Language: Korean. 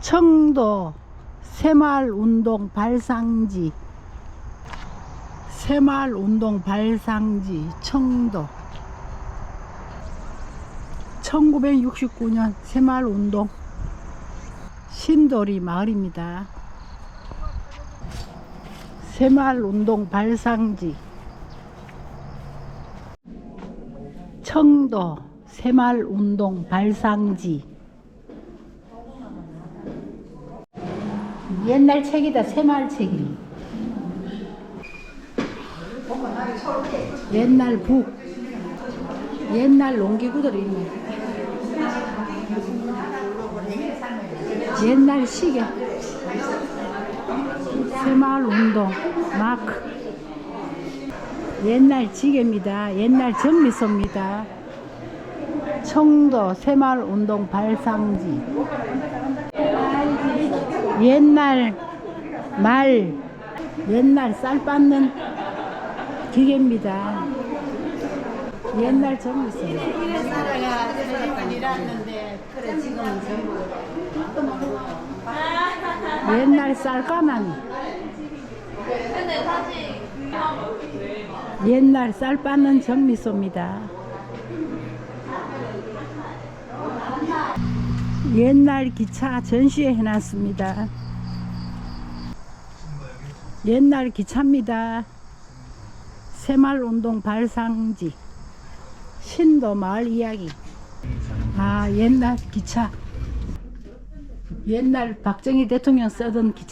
청도 새마을 운동 발상지. 새마을 운동 발상지 청도. 1969년 새마을 운동. 신도리 마을입니다. 새마을 운동 발상지. 청도 새마을 운동 발상지 옛날 책이다 새마을 책이. 옛날 북 옛날 농기구들이 있네. 옛날 시계. 새마을 운동 마크. 옛날 지게입니다. 옛날 전미소입니다. 청도 새마을 운동 발상지 옛날 말 옛날 쌀 빻는 기계입니다. 옛날 전미소 우리나라가 저녁을 일하는데 그래 지금은 전부 옛날 쌀가마니. 옛날 쌀 빻는 정미소입니다 옛날 기차 전시회 해놨습니다. 옛날 기차입니다. 새마을운동 발상지. 신도 마을 이야기. 아 옛날 기차. 옛날 박정희 대통령 쓰던 기차